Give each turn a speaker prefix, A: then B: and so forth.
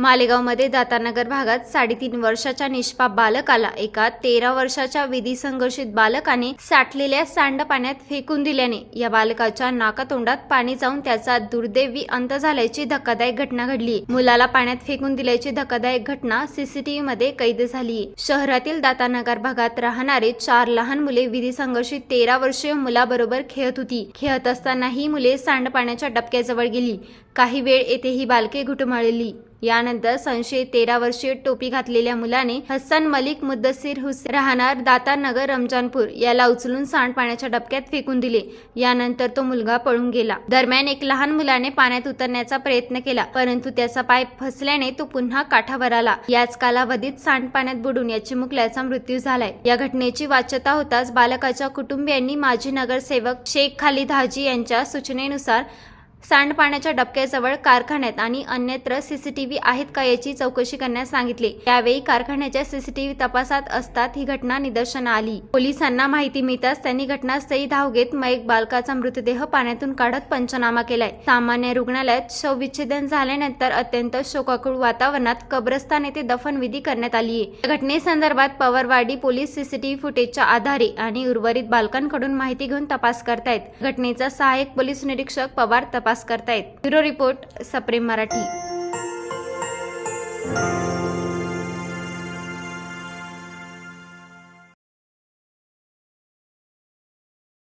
A: मालेगावमध्ये दातानगर भागात साडेतीन वर्षाच्या निष्पाप बालकाला एका तेरा वर्षाच्या विधी संघर्षित बालकाने साठलेल्या सांडपाण्यात फेकून दिल्याने या बालकाच्या नाकातोंडात पाणी जाऊन त्याचा दुर्दैवी अंत झाल्याची धक्कादायक घटना घडली. मुलाला पाण्यात फेकून दिल्याची धक्कादायक घटना सीसीटीव्ही मध्ये कैद झाली. शहरातील दातानगर भागात राहणारे चार लहान मुले विधी संघर्षित तेरा वर्षीय मुलाबरोबर खेळत होती. खेळत असताना ही मुले सांडपाण्याच्या डबक्याजवळ गेली. काही वेळ येथे ही बालके घुटमळली. यानंतर संशयित तेरा वर्षीय टोपी घातलेल्या मुलाने हसन मलिक मुद्दसीर हुसेन राहणार दातारनगर रमजानपूर याला उचलून सांडपाण्याच्या डबक्यात फेकून दिले. यानंतर तो मुलगा पळून गेला. दरम्यान एक लहान मुलाने पाण्यात उतरण्याचा प्रयत्न केला परंतु त्याचा पाय फसल्याने तो पुन्हा काठावर आला. याच कालावधीत सांडपाण्यात बुडून या चिमुकल्याचा मृत्यू झालाय. या घटनेची वाच्यता होताच बालकाच्या कुटुंबियांनी माजी नगरसेवक शेख खालिद हाजी यांच्या सूचनेनुसार सांडपाण्याच्या डबक्याजवळ कारखान्यात आणि अन्यत्र सीसीटीव्ही आहेत का याची चौकशी करण्यास सांगितले. त्यावेळी कारखान्याच्या सीसीटीव्ही तपासात असतात ही घटना निदर्शना आली. पोलिसांना माहिती मिळताच त्यांनी घटनास्थळी धाव घेत मयक बालकाचा मृतदेह पाण्यातून काढत पंचनामा केलाय. सामान्य रुग्णालयात शवविच्छेदन झाल्यानंतर अत्यंत शोकाकुळ वातावरणात कब्रस्तान येथे दफनविधी करण्यात आली आहे या घटनेसंदर्भात पवारवाडी पोलीस सीसीटीव्ही फुटेजच्या आधारे आणि उर्वरित बालकांकडून माहिती घेऊन तपास करतायत. घटनेचा सहाय्यक पोलीस निरीक्षक पवार तपास करतायत. ब्युरो रिपोर्ट सप्रेम मराठी.